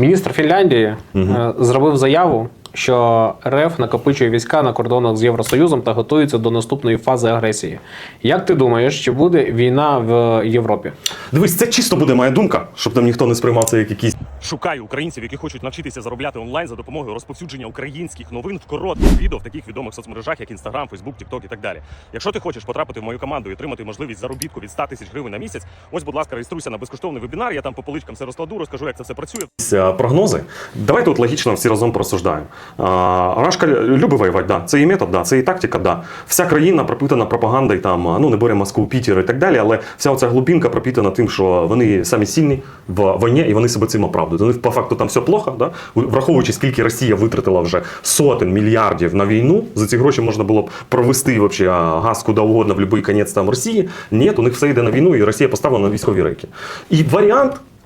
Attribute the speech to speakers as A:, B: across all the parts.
A: Міністр Фінляндії угу. зробив заяву, що РФ накопичує війська на кордонах з Євросоюзом та готується до наступної фази агресії. Як ти думаєш, чи буде війна в Європі?
B: Дивись, це чисто буде моя думка, щоб там ніхто не сприймав це як якийсь
C: Шукаю українців, які хочуть навчитися заробляти онлайн за допомогою розповсюдження українських новин в коротких відео в таких відомих соцмережах, як Instagram, Facebook, TikTok і так далі. Якщо ти хочеш потрапити в мою команду і отримати можливість заробітку від 100 тисяч гривень на місяць, ось, будь ласка, реєструйся на безкоштовний вебінар. Я там по поличкам все розкладу, розкажу, як це все працює.
B: е, прогнози. Давайте от логічно всі разом просуждаємо. Рашка любить воювати, да. Це і метод, да. це і тактика, да. Вся країна пропитана пропагандою, там, ну не беремо Москву, Пітер і так далі, але вся оця глубинка пропитана тим, що вони самі сильні в війні і вони себе цим оправдують. Них по факту там все плохо, да? враховуючи, скільки Росія витратила вже сотень мільярдів на війну, за ці гроші можна було б провести вообще газ куди угодно в будь-який кінець там Росії. Ні, у них все йде на війну, і Росія поставлена на військові рейки. І варіант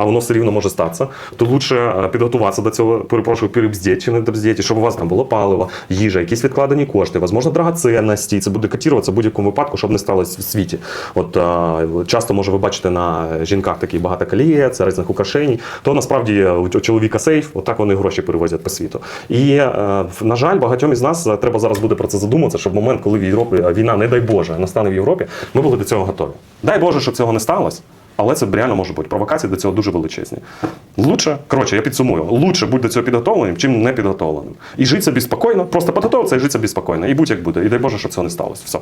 B: А воно все рівно може статися, то лучше е, підготуватися до цього, перепрошую, перебздєті чи не добздєті, щоб у вас там було паливо, їжа, якісь відкладені кошти, можливо, драгоценності. Це буде котіруватися в будь-якому випадку, щоб не сталося в світі. От е, часто може ви бачите на жінках такі багато колієць, різних украшень, то насправді у чоловіка сейф, отак вони гроші перевозять по світу. І е, на жаль, багатьом із нас треба зараз буде про це задуматися, щоб в момент, коли в Європі війна, не дай Боже, настане в Європі, ми були до цього готові. Дай Боже, щоб цього не сталося. Але це реально може бути. Провокації до цього дуже величезні. Лучше, коротше, я підсумую, лучше бути до цього підготовленим, чим не підготовленим. І жити собі спокійно, просто підготовитися і жити собі спокійно. І будь як буде. І дай Боже, щоб цього не сталося. Все.